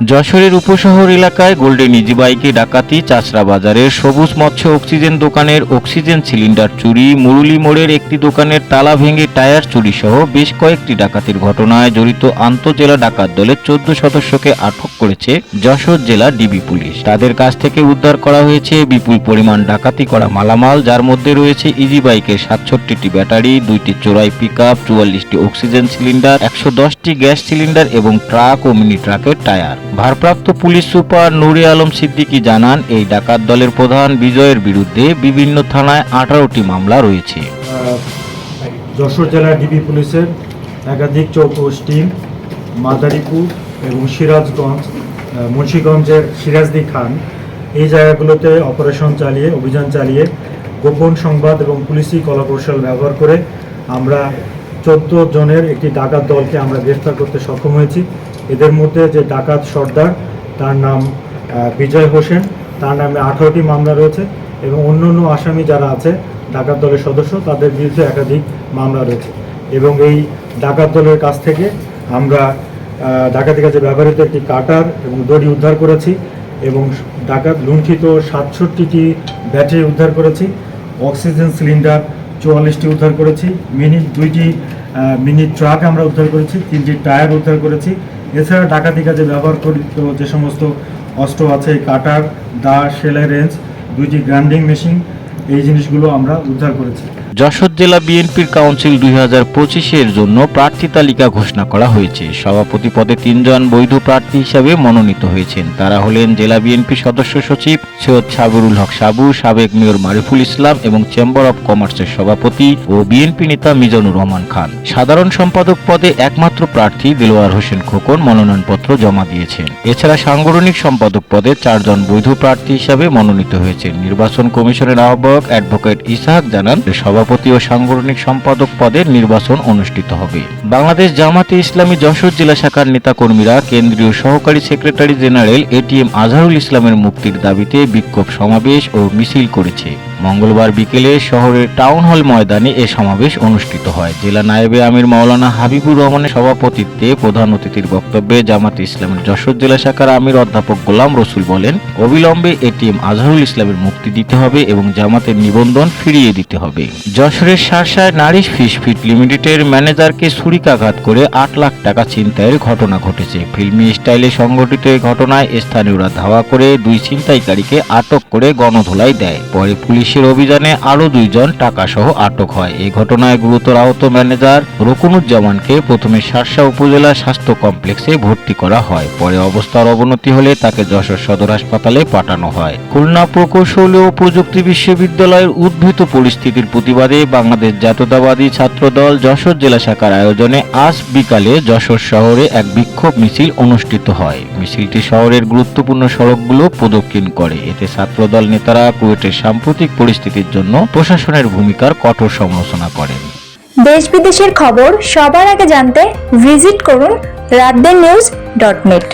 যশোরের উপশহর এলাকায় golden easy বাইকে ডাকাতি চাচরা বাজারের সবুজ মৎস্য অক্সিজেন দোকানের অক্সিজেন সিলিন্ডার চুরি, মুরুলি মোড়ের একটি দোকানের তালা ভেঙে টায়ার চুরি সহ বেশ কয়েকটি ডাকাতির ঘটনায় জড়িত আন্তজেলা ডাকাত দলের চোদ্দ সদস্যকে আটক করেছে যশোর জেলা ডিবি পুলিশ। তাদের কাছ থেকে উদ্ধার করা হয়েছে বিপুল পরিমাণ ডাকাতি করা মালামাল, যার মধ্যে রয়েছে ইজি বাইকের সাতষট্টিটি ব্যাটারি, দুইটি চোরাই পিক আপ চুয়াল্লিশটি অক্সিজেন সিলিন্ডার, একশো দশটি গ্যাস সিলিন্ডার এবং ট্রাক ও মিনি ট্রাকের টায়ার। ভারপ্রাপ্ত পুলিশ সুপার নুরে আলম সিদ্দিকী জানান, এই ডাকাত দলের প্রধান বিজয়ের বিরুদ্ধে বিভিন্ন থানায় আঠারোটি মামলা রয়েছে। যশোর জেলার ডিবি পুলিশের একাধিক চৌকস টিম, মাদারীপুর এবং সিরাজগঞ্জ মুন্সিগঞ্জের সিরাজদি খান, এই জায়গাগুলোতে অপারেশন চালিয়ে, অভিযান চালিয়ে গোপন সংবাদ এবং পুলিশি কলাকৌশল ব্যবহার করে আমরা চোদ্দ জনের একটি ডাকাত দলকে আমরা গ্রেফতার করতে সক্ষম হয়েছি। এদের মধ্যে যে ডাকাত সর্দার, তার নাম বিজয় হোসেন, তার নামে আঠারোটি মামলা রয়েছে এবং অন্য অন্য আসামি যারা আছে ডাকাত দলের সদস্য, তাদের বিরুদ্ধে একাধিক মামলা রয়েছে। এবং এই ডাকাত দলের কাছ থেকে আমরা ডাকাতের কাছে ব্যবহৃত একটি কাটার এবং দড়ি উদ্ধার করেছি এবং ডাকাত লুণ্ঠিত সাতষট্টিটি ব্যাটারি উদ্ধার করেছি, অক্সিজেন সিলিন্ডার চুয়াল্লিশটি উদ্ধার করেছি মিনি দুইটি মিনি ট্রাক আমরা উদ্ধার করেছি, তিনটি টায়ার উদ্ধার করেছি এছাড়া ডাকাতি কাজে ব্যবহার করিত যে সমস্ত অস্ত্র আছে, কাটার দা সেলাই রেঞ্জ দুইটি গ্রাইন্ডিং মেশিন, এই জিনিসগুলো আমরা উদ্ধার করেছি। যশোর জেলা বিএনপির কাউন্সিল দুই হাজার পঁচিশের জন্য প্রার্থী তালিকা ঘোষণা করা হয়েছে। সভাপতি পদে তিনজন বৈধ প্রার্থী হিসাবে মনোনীত হয়েছেন। তারা হলেন জেলা বিএনপি সদস্য সচিব সৈয়দ সাবরুল হক সাবু, সাবেক মেয়র মারিফুল ইসলাম এবং চেম্বার অব কমার্সের সভাপতি ও বিএনপি নেতা মিজানুর রহমান খান। সাধারণ সম্পাদক পদে একমাত্র প্রার্থী দিলওয়ার হোসেন খোকন মনোনয়নপত্র জমা দিয়েছেন। এছাড়া সাংগঠনিক সম্পাদক পদে চারজন বৈধ প্রার্থী হিসাবে মনোনীত হয়েছেন। নির্বাচন কমিশনের আহ্বায়ক অ্যাডভোকেট ইসাহাক জানান, সভাপতি ও সাংগঠনিক সম্পাদক পদের নির্বাচন অনুষ্ঠিত হবে। বাংলাদেশ জামাতে ইসলামী যশোর জেলা শাখার নেতাকর্মীরা কেন্দ্রীয় সহকারী সেক্রেটারি জেনারেল এটিএম আজহারুল ইসলামের মুক্তির দাবিতে বিক্ষোভ সমাবেশ ও মিছিল করেছে। মঙ্গলবার বিকেলে শহরের টাউন হল ময়দানে এ সমাবেশ অনুষ্ঠিত হয়। জেলা নায়েবে আমির মাওলানা হাবিবুর রহমানের সভাপতিত্বে প্রধান অতিথির বক্তব্যে জামাতে ইসলামের যশোর জেলা শাখার আমির অধ্যাপক গোলাম রসুল বলেন, অবিলম্বে এটিএম আজহারুল ইসলামের মুক্তি দিতে হবে এবং জামাতের নিবন্ধন ফিরিয়ে দিতে হবে। যশোরের শার্শায় নারিশ ফিশ ফিট লিমিটেডের ম্যানেজারকে ছুরিকাঘাত করে আট লাখ টাকা ছিনতাইয়ের ঘটনা ঘটেছে। ফিল্মি স্টাইলে সংঘটিত এই ঘটনায় স্থানীয়রা ধাওয়া করে দুই ছিনতাইকারীকে আটক করে গণধোলাই দেয়। পরে পুলিশের অভিযানে আরও দুইজন টাকাসহ আটক হয়। এই ঘটনায় গুরুতর আহত ম্যানেজার রকুনুজ্জামানকে প্রথমে শার্শা উপজেলা স্বাস্থ্য কমপ্লেক্সে ভর্তি করা হয়। পরে অবস্থার অবনতি হলে তাকে যশোর সদর হাসপাতালে পাঠানো হয়। খুলনা প্রকৌশল ও প্রযুক্তি বিশ্ববিদ্যালয়ের উদ্ভূত পরিস্থিতির প্রতিবাদে বাংলাদেশ জাতীয়তাবাদী ছাত্রদল যশোর জেলা শাখার আয়োজনে আজ বিকালে যশোর শহরে এক বিক্ষোভ মিছিল অনুষ্ঠিত হয়। মিছিলটি শহরের গুরুত্বপূর্ণ সড়কগুলো প্রদক্ষিণ করে। এতে ছাত্রদল নেতারা কুয়েটের সাম্প্রতিক পরিস্থিতির জন্য প্রশাসনের ভূমিকার কঠোর সমালোচনা করেন। দেশ বিদেশের খবর সবার আগে জানতে ভিজিট করুন রাতদের নিউজ ডট নেট।